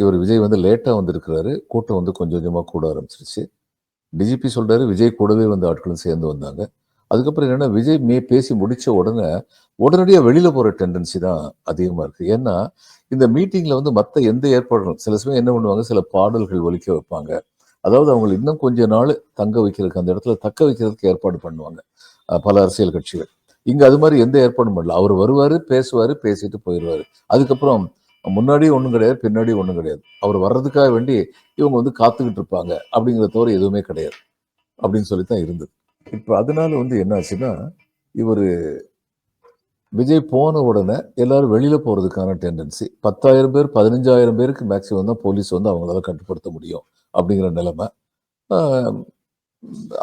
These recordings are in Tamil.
இவர் விஜய் வந்து லேட்டாக வந்திருக்கிறாரு. கூட்டம் வந்து கொஞ்சம் கொஞ்சமாக கூட ஆரம்பிச்சிருச்சு. டிஜிபி சொல்கிறாரு விஜய் கூடவே வந்து ஆட்களும் சேர்ந்து வந்தாங்க. அதுக்கப்புறம் என்னென்னா விஜய் மே பேசி முடித்த உடனே உடனடியாக வெளியில் போகிற டெண்டன்சி தான் அதிகமாக இருக்குது ஏன்னா இந்த மீட்டிங்கில் வந்து மற்ற எந்த ஏற்பாடுகளும் சில சமயம் என்ன பண்ணுவாங்க சில பாடல்கள் ஒலிக்க வைப்பாங்க. அதாவது அவங்க இன்னும் கொஞ்ச நாள் தங்க வைக்கிறதுக்கு அந்த இடத்துல தக்க வைக்கிறதுக்கு ஏற்பாடு பண்ணுவாங்க பல அரசியல் கட்சிகள். இங்கே அது மாதிரி எந்த ஏற்பாடும் பண்ணல. அவர் வருவார் பேசுவார் பேசிட்டு போயிடுவாரு. அதுக்கப்புறம் முன்னாடி ஒன்றும் கிடையாது பின்னாடி ஒன்றும் கிடையாது. அவர் வர்றதுக்காக வேண்டி இவங்க வந்து காத்துக்கிட்டு இருப்பாங்க அப்படிங்கிற தவிர எதுவுமே கிடையாது அப்படின்னு சொல்லி தான் இருந்தது. இப்போ அதனால வந்து என்ன ஆச்சுன்னா இவர் விஜய் போன உடனே எல்லாரும் வெளியில் போகிறதுக்கான டெண்டன்சி பத்தாயிரம் பேர் பதினஞ்சாயிரம் பேருக்கு மேக்சிமம் தான் போலீஸ் வந்து அவங்களால கட்டுப்படுத்த முடியும் அப்படிங்கிற நிலைமை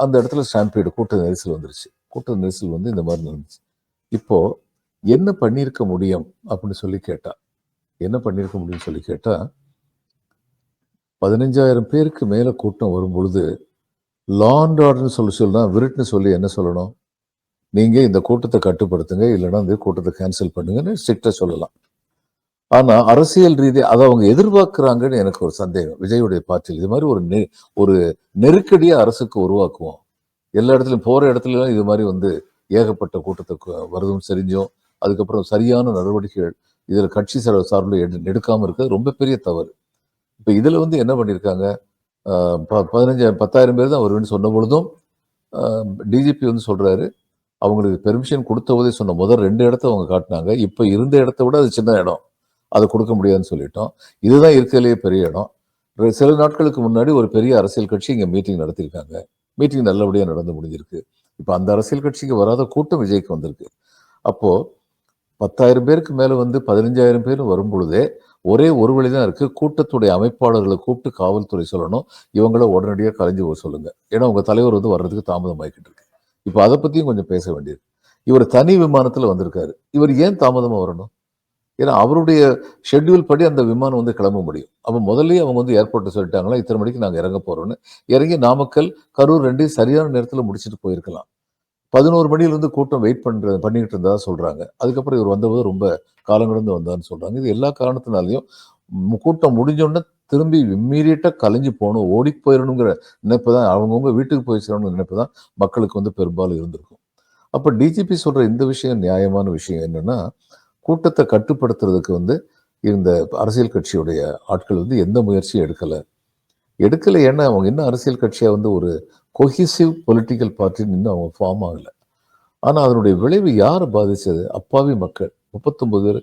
அந்த இடத்துல ஸ்டாம்பீடு கூட்ட நெரிசல் வந்துருச்சு. கூட்ட நெரிசல் வந்து இந்த மாதிரி நடந்துச்சு. இப்போது என்ன பண்ணியிருக்க முடியும் அப்படின்னு சொல்லி கேட்டால் என்ன பண்ணியிருக்க முடியும்னு சொல்லி கேட்டால் பதினஞ்சாயிரம் பேருக்கு மேலே கூட்டம் வரும் பொழுது லா ஆர்டர்னு சொல்லி சொல்லலாம் விருட்னு சொல்லி என்ன சொல்லணும்? நீங்க இந்த கூட்டத்தை கட்டுப்படுத்துங்க இல்லைன்னா இந்த கூட்டத்தை கேன்சல் பண்ணுங்கன்னு ஸ்ட்ரிக்டாக சொல்லலாம். ஆனால் அரசியல் ரீதியா அதை அவங்க எதிர்பார்க்குறாங்கன்னு எனக்கு ஒரு சந்தேகம். விஜயுடைய பார்ட்டியில் இது மாதிரி ஒரு நெ- ஒரு நெருக்கடியை அரசுக்கு உருவாக்குவோம். எல்லா இடத்துலயும் போகிற இடத்துலலாம் இது மாதிரி வந்து ஏகப்பட்ட கூட்டத்தை வருதும் செறிஞ்சும். அதுக்கப்புறம் சரியான நடவடிக்கைகள் இதில் கட்சி செலவு சார்பில் எடு- எடுக்காமல் இருக்கிறது ரொம்ப பெரிய தவறு. இப்போ இதில் வந்து என்ன பண்ணியிருக்காங்க ப- பதினஞ்சு பத்தாயிரம் பேர் தான் வருவேன்னு சொன்ன பொழுதும் டிஜிபி வந்து சொல்கிறாரு அவங்களுக்கு பெர்மிஷன் கொடுத்த போதே சொன்ன முதல் ரெண்டு இடத்த அவங்க காட்டினாங்க. இப்போ இருந்த இடத்த விட அது சின்ன இடம். அதை கொடுக்க முடியாதுன்னு சொல்லிட்டோம். இதுதான் இருக்கிறதுலேயே பெரிய இடம். சில நாட்களுக்கு முன்னாடி ஒரு பெரிய அரசியல் கட்சி இங்கே மீட்டிங் நடத்தியிருக்காங்க மீட்டிங் நல்லபடியாக நடந்து முடிஞ்சிருக்கு. இப்போ அந்த அரசியல் கட்சிக்கு வராத கூட்டம் விஜய்க்கு வந்திருக்கு. அப்போது பத்தாயிரம் பேருக்கு மேலே வந்து பதினஞ்சாயிரம் பேர் வரும் பொழுதே ஒரே ஒரு வழி தான் இருக்கு. கூட்டத்துடைய அமைப்பாளர்களை கூப்பிட்டு காவல்துறை சொல்லணும். இவங்கள உடனடியாக கலைஞ்சு போக சொல்லுங்க. ஏன்னா உங்க தலைவர் வந்து வர்றதுக்கு தாமதம் ஆகிக்கிட்டு இருக்கு. இப்போ அதை பத்தியும் கொஞ்சம் பேச வேண்டியது இவர் தனி விமானத்துல வந்திருக்காரு. இவர் ஏன் தாமதமா வரணும்? ஏன்னா அவருடைய ஷெட்யூல் படி அந்த விமானம் வந்து கிளம்ப முடியும். அப்போ முதல்லயே அவங்க வந்து ஏர்போர்ட்டை சொல்லிட்டாங்களா இத்தனை மணிக்கு நாங்கள் இறங்க போறோம்னு. இறங்கி நாமக்கல் கரூர் ரெண்டையும் சரியான நேரத்தில் முடிச்சுட்டு போயிருக்கலாம். பதினோரு மணியிலிருந்து கூட்டம் வெயிட் பண்ணுற பண்ணிக்கிட்டு இருந்ததாக சொல்கிறாங்க அதுக்கப்புறம் இவர் வந்தபோது ரொம்ப காலம் கடந்து வந்தான்னு சொல்கிறாங்க இது எல்லா காரணத்தினாலையும் கூட்டம் முடிஞ்சோடனே திரும்பி இம்மீடியட்டாக கலைஞ்சு போகணும் ஓடி போயிடணுங்கிற நினைப்பு தான் அவங்கவுங்க வீட்டுக்கு போய் சேரணுங்கிற நினைப்பு தான் மக்களுக்கு வந்து பெரும்பாலும் இருந்திருக்கும். அப்போ டிஜிபி சொல்கிற இந்த விஷயம் நியாயமான விஷயம் என்னன்னா கூட்டத்தை கட்டுப்படுத்துறதுக்கு வந்து இந்த அரசியல் கட்சியுடைய ஆட்கள் வந்து எந்த முயற்சியும் எடுக்கலை. எடுக்கலை ஏன்னா அவங்க இன்னும் அரசியல் கட்சியாக வந்து ஒரு கொஹிசிவ் பொலிட்டிக்கல் பார்ட்டின்னு இன்னும் அவங்க ஃபார்ம் ஆகலை. ஆனால் அதனுடைய விளைவு யாரை பாதித்தது அப்பாவி மக்கள். முப்பத்தொம்பது பேர்